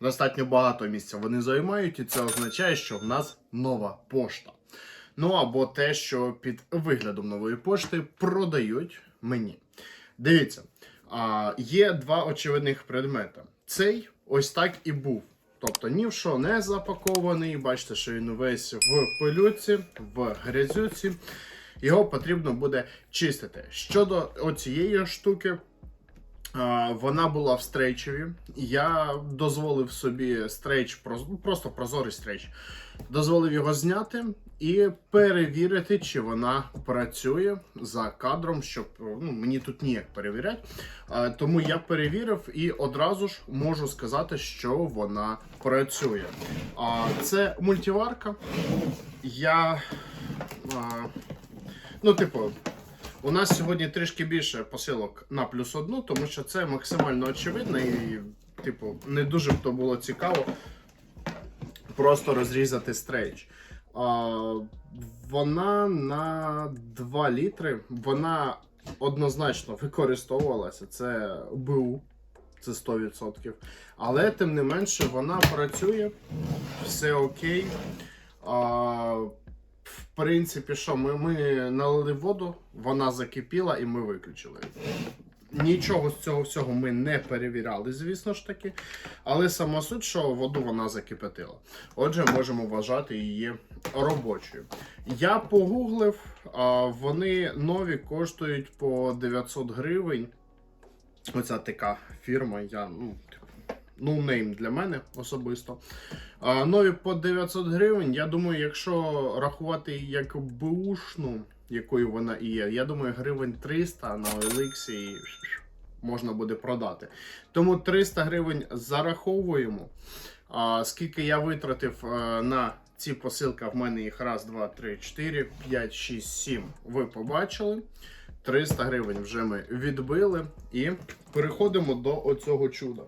достатньо багато місця вони займають, і це означає, що в нас нова пошта. Ну або те, що під виглядом нової пошти продають мені. Дивіться, а, є два очевидних предмети. Цей ось так і був. Тобто ні в що не запакований. Бачите, що він весь в пилюці, в грязюці. Його потрібно буде чистити. Щодо оцієї штуки, вона була в стрейчеві. Я дозволив собі стрейч, ну, просто прозорий стрейч. Дозволив його зняти і перевірити, чи вона працює за кадром, щоб ну, мені тут ніяк перевіряти. Тому я перевірив і одразу ж можу сказати, що вона працює. Це мультиварка. Я. Ну, типу, у нас сьогодні трішки більше посилок на плюс одну, тому що це максимально очевидно і, типу, не дуже б то було цікаво просто розрізати стрейч. А, вона на 2 літри, вона однозначно використовувалася. Це БУ, це 100%. Але тим не менше вона працює, все окей. А, принципі, що ми, ми налили воду, вона закипіла і ми виключили. Нічого з цього всього ми не перевіряли, звісно ж таки. Але сама суть, що воду вона закипятила. Отже, можемо вважати її робочою. Я погуглив, вони нові коштують по 900 гривень. Оця така фірма, я ну, ну нейм для мене особисто. А, нові по 900 гривень. Я думаю, якщо рахувати як бушну, якою вона і є, я думаю, гривень 300 на OLX і можна буде продати. Тому 300 гривень зараховуємо. А, скільки я витратив е, на ці посилки, в мене їх раз, два, три, чотири, п'ять, шість, сім. Ви побачили. 300 гривень вже ми відбили і переходимо до оцього чуда.